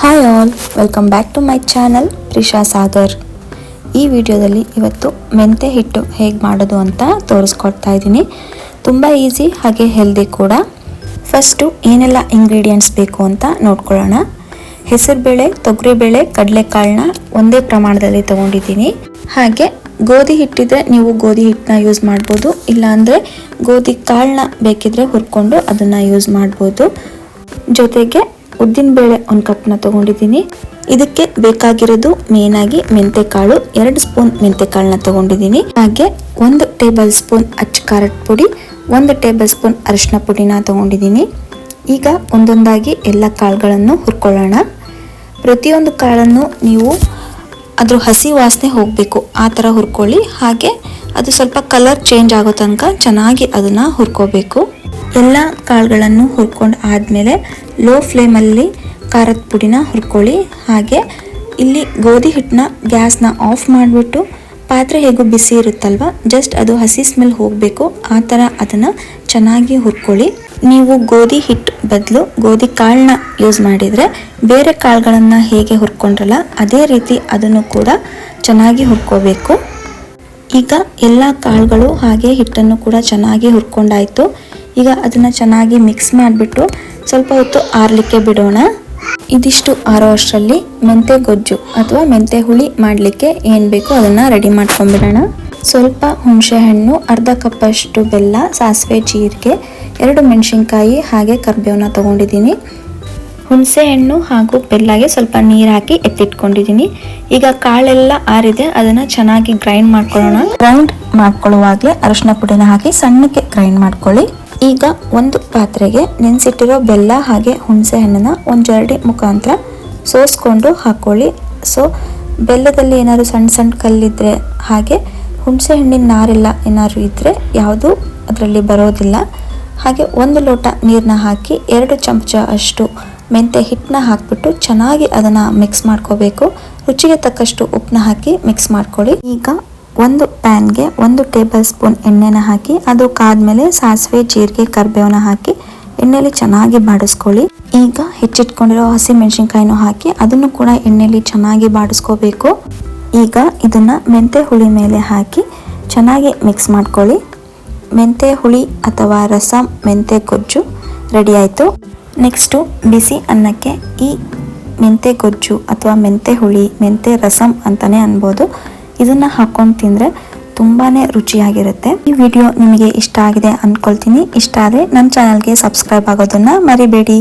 Hi all welcome back to my channel Prisha Sagar ಈ ವಿಡಿಯೋದಲ್ಲಿ ಇವತ್ತು ಮೆಂತೆ ಹಿಟ್ಟು ಹೇಗೆ ಮಾಡೋದು ಅಂತ ತೋರಿಸ್ಕೊಡ್ತಾ ಇದ್ದೀನಿ. ತುಂಬ ಈಸಿ ಹಾಗೆ ಹೆಲ್ದಿ ಕೂಡ. ಫಸ್ಟು ಏನೆಲ್ಲ ಇಂಗ್ರೀಡಿಯೆಂಟ್ಸ್ ಬೇಕು ಅಂತ ನೋಡ್ಕೊಳ್ಳೋಣ. ಹೆಸರುಬೇಳೆ, ತೊಗರಿಬೇಳೆ, ಕಡಲೆಕಾಳನ್ನ ಒಂದೇ ಪ್ರಮಾಣದಲ್ಲಿ ತೊಗೊಂಡಿದ್ದೀನಿ. ಹಾಗೆ ಗೋಧಿ ಹಿಟ್ಟಿದ್ರೆ ನೀವು ಗೋಧಿ ಹಿಟ್ಟನ್ನ ಯೂಸ್ ಮಾಡ್ಬೋದು. ಇಲ್ಲಾಂದರೆ ಗೋಧಿ ಕಾಳನ್ನ ಬೇಕಿದ್ರೆ ಹುರ್ಕೊಂಡು ಅದನ್ನು ಯೂಸ್ ಮಾಡ್ಬೋದು. ಜೊತೆಗೆ ಉದ್ದಿನಬೇಳೆ ಒಂದು ಕಪ್ನ ತಗೊಂಡಿದ್ದೀನಿ. ಇದಕ್ಕೆ ಬೇಕಾಗಿರೋದು ಮೇನ್ ಆಗಿ ಮೆಂತೆಕಾಳು ಎರಡು ಸ್ಪೂನ್ ಮೆಂತೆಕಾಳನ್ನ ತಗೊಂಡಿದ್ದೀನಿ. ಹಾಗೆ ಒಂದು ಟೇಬಲ್ ಸ್ಪೂನ್ ಅಚ್ಚ ಖಾರದ ಪುಡಿ, ಒಂದು ಟೇಬಲ್ ಸ್ಪೂನ್ ಅರಿಶಿನ ಪುಡಿನ ತಗೊಂಡಿದ್ದೀನಿ. ಈಗ ಒಂದೊಂದಾಗಿ ಎಲ್ಲ ಕಾಳುಗಳನ್ನು ಹುರ್ಕೊಳ್ಳೋಣ. ಪ್ರತಿಯೊಂದು ಕಾಳನ್ನು ನೀವು ಅದ್ರ ಹಸಿ ವಾಸನೆ ಹೋಗಬೇಕು, ಆ ಥರ ಹುರ್ಕೊಳ್ಳಿ. ಹಾಗೆ ಅದು ಸ್ವಲ್ಪ ಕಲರ್ ಚೇಂಜ್ ಆಗೋ ತನಕ ಚೆನ್ನಾಗಿ ಅದನ್ನು ಹುರ್ಕೋಬೇಕು. ಎಲ್ಲ ಕಾಳುಗಳನ್ನು ಹುರ್ಕೊಂಡು ಆದಮೇಲೆ ಲೋ ಫ್ಲೇಮಲ್ಲಿ ಖಾರದ ಪುಡಿನ ಹುರ್ಕೊಳ್ಳಿ. ಹಾಗೆ ಇಲ್ಲಿ ಗೋಧಿ ಹಿಟ್ಟನ್ನ ಗ್ಯಾಸ್ನ ಆಫ್ ಮಾಡಿಬಿಟ್ಟು ಪಾತ್ರೆ ಹೇಗೂ ಬಿಸಿ ಇರುತ್ತಲ್ವ ಜಸ್ಟ್ ಅದು ಹಸಿ ಸ್ಮೆಲ್ ಹೋಗಬೇಕು. ಆ ಥರ ಅದನ್ನು ಚೆನ್ನಾಗಿ ಹುರ್ಕೊಳ್ಳಿ. ನೀವು ಗೋಧಿ ಹಿಟ್ಟು ಬದಲು ಗೋಧಿ ಕಾಳನ್ನ ಯೂಸ್ ಮಾಡಿದರೆ ಬೇರೆ ಕಾಳುಗಳನ್ನು ಹೇಗೆ ಹುರ್ಕೊಂಡ್ರಲ್ಲ, ಅದೇ ರೀತಿ ಅದನ್ನು ಕೂಡ ಚೆನ್ನಾಗಿ ಹುರ್ಕೋಬೇಕು. ಈಗ ಎಲ್ಲ ಕಾಳುಗಳು ಹಾಗೆ ಹಿಟ್ಟನ್ನು ಕೂಡ ಚೆನ್ನಾಗಿ ಹುರ್ಕೊಂಡಾಯ್ತು. ಈಗ ಅದನ್ನು ಚೆನ್ನಾಗಿ ಮಿಕ್ಸ್ ಮಾಡಿಬಿಟ್ಟು ಸ್ವಲ್ಪ ಹೊತ್ತು ಆರಲಿಕ್ಕೆ ಬಿಡೋಣ. ಇದಿಷ್ಟು ಆರೋ ಅಷ್ಟರಲ್ಲಿ ಮೆಂತೆ ಗೊಜ್ಜು ಅಥವಾ ಮೆಂತೆ ಹುಳಿ ಮಾಡಲಿಕ್ಕೆ ಏನು ಬೇಕೋ ಅದನ್ನು ರೆಡಿ ಮಾಡ್ಕೊಂಡ್ಬಿಡೋಣ. ಸ್ವಲ್ಪ ಹುಣಸೆಹಣ್ಣು ಅರ್ಧ ಕಪ್ಪಷ್ಟು ಬೆಲ್ಲ, ಸಾಸಿವೆ ಜೀರಿಗೆ, ಎರಡು ಮೆಣಸಿನ್ಕಾಯಿ ಹಾಗೆ ಕರ್ಬೇವನ್ನ ತೊಗೊಂಡಿದ್ದೀನಿ. ಹುಣಸೆಹಣ್ಣು ಹಾಗೂ ಬೆಲ್ಲಗೆ ಸ್ವಲ್ಪ ನೀರು ಹಾಕಿ ಎತ್ತಿಟ್ಕೊಂಡಿದ್ದೀನಿ. ಈಗ ಕಾಳೆಲ್ಲ ಆರಿದೆ, ಅದನ್ನು ಚೆನ್ನಾಗಿ ಗ್ರೈಂಡ್ ಮಾಡ್ಕೊಳ್ಳೋಣ. ಗ್ರೈಂಡ್ ಮಾಡ್ಕೊಳ್ಳುವಾಗಲೇ ಅರಶಿನ ಪುಡಿನ ಹಾಕಿ ಸಣ್ಣಕ್ಕೆ ಗ್ರೈಂಡ್ ಮಾಡ್ಕೊಳ್ಳಿ. ಈಗ ಒಂದು ಪಾತ್ರೆಗೆ ನೆನೆಸಿಟ್ಟಿರೋ ಬೆಲ್ಲ ಹಾಗೆ ಹುಣಸೆ ಹಣ್ಣನ್ನು ಒಂದು ಜರಡಿ ಮುಖಾಂತರ ಸೋಸ್ಕೊಂಡು ಹಾಕ್ಕೊಳ್ಳಿ ಸೊ ಬೆಲ್ಲದಲ್ಲಿ ಏನಾದ್ರು ಸಣ್ಣ ಸಣ್ಣ ಕಲ್ಲಿದ್ದರೆ ಹಾಗೆ ಹುಣಸೆ ಹಣ್ಣಿನ ನಾರೆಲ್ಲ ಏನಾದ್ರು ಇದ್ದರೆ ಯಾವುದೂ ಅದರಲ್ಲಿ ಬರೋದಿಲ್ಲ. ಹಾಗೆ ಒಂದು ಲೋಟ ನೀರನ್ನ ಹಾಕಿ ಎರಡು ಚಮಚ ಅಷ್ಟು ಮೆಂತೆ ಹಿಟ್ಟನ್ನ ಹಾಕಿಬಿಟ್ಟು ಚೆನ್ನಾಗಿ ಅದನ್ನು ಮಿಕ್ಸ್ ಮಾಡ್ಕೋಬೇಕು. ರುಚಿಗೆ ತಕ್ಕಷ್ಟು ಉಪ್ಪನ್ನ ಹಾಕಿ ಮಿಕ್ಸ್ ಮಾಡ್ಕೊಳ್ಳಿ. ಈಗ ಒಂದು ಪ್ಯಾನ್ಗೆ ಒಂದು ಟೇಬಲ್ ಸ್ಪೂನ್ ಎಣ್ಣೆನ ಹಾಕಿ, ಅದು ಕಾದ್ಮೇಲೆ ಸಾಸಿವೆ, ಜೀರಿಗೆ, ಕರಿಬೇವನ ಹಾಕಿ ಎಣ್ಣೆಲಿ ಚೆನ್ನಾಗಿ ಬಾಡಿಸ್ಕೊಳ್ಳಿ. ಈಗ ಹೆಚ್ಚಿಟ್ಕೊಂಡಿರೋ ಹಸಿ ಮೆಣಸಿನ್ಕಾಯಿನೂ ಹಾಕಿ ಅದನ್ನು ಕೂಡ ಎಣ್ಣೆಲಿ ಚೆನ್ನಾಗಿ ಬಾಡಿಸ್ಕೋಬೇಕು. ಈಗ ಇದನ್ನ ಮೆಂತೆ ಹುಳಿ ಮೇಲೆ ಹಾಕಿ ಚೆನ್ನಾಗಿ ಮಿಕ್ಸ್ ಮಾಡ್ಕೊಳ್ಳಿ. ಮೆಂತೆ ಹುಳಿ ಅಥವಾ ರಸಂ ಮೆಂತೆ ಗೊಜ್ಜು ರೆಡಿ ಆಯಿತು. ನೆಕ್ಸ್ಟು ಬಿಸಿ ಅನ್ನಕ್ಕೆ ಈ ಮೆಂತೆ ಗೊಜ್ಜು ಅಥವಾ ಮೆಂತೆ ಹುಳಿ, ಮೆಂತೆ ರಸಂ ಅಂತಲೇ ಅನ್ಬೋದು. ಇದನ್ನು ಹಾಕ್ಕೊಂಡು ತಿಂದರೆ ತುಂಬಾ ರುಚಿಯಾಗಿರುತ್ತೆ. ಈ ವಿಡಿಯೋ ನಿಮಗೆ ಇಷ್ಟ ಆಗಿದೆ ಅಂದ್ಕೊಳ್ತೀನಿ ಇಷ್ಟ ಆದರೆ ನನ್ನ ಚಾನಲ್ಗೆ ಸಬ್ಸ್ಕ್ರೈಬ್ ಆಗೋದನ್ನು ಮರಿಬೇಡಿ.